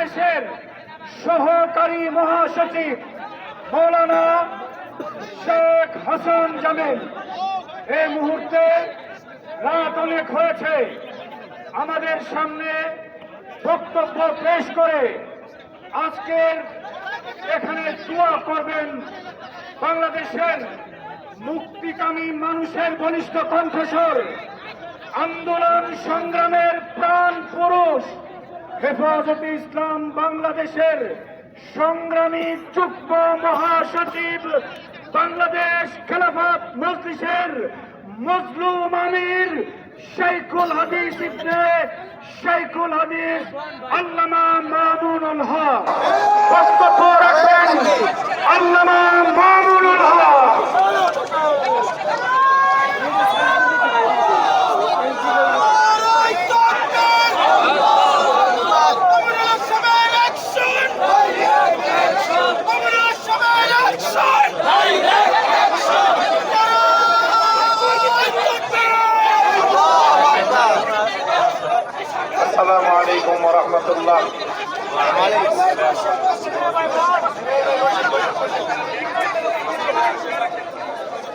বাংলাদেশের সহকারী মহাসচিব মৌলানা শেখ হাসান জামিল। এই মুহূর্তে রাত অনেক হয়েছে। আমাদের সামনে বক্তব্য পেশ করে আজকের এখানে দোয়া করবেন বাংলাদেশের মুক্তিকামী মানুষের ঘনিষ্ঠ কণ্ঠস্বর। আন্দোলন সংগ্রামের প্রাণ পুরুষ হেফাজতে ইসলাম বাংলাদেশের সংগ্রামী যুগ্ম মহাসচিব বাংলাদেশ খেলাফত মজলিসের মজলুম আমির শেখুল হাদিস ইবনে শেখুল হাদিস আল্লামা মামুনুল হক। عليكم ورحمة الله.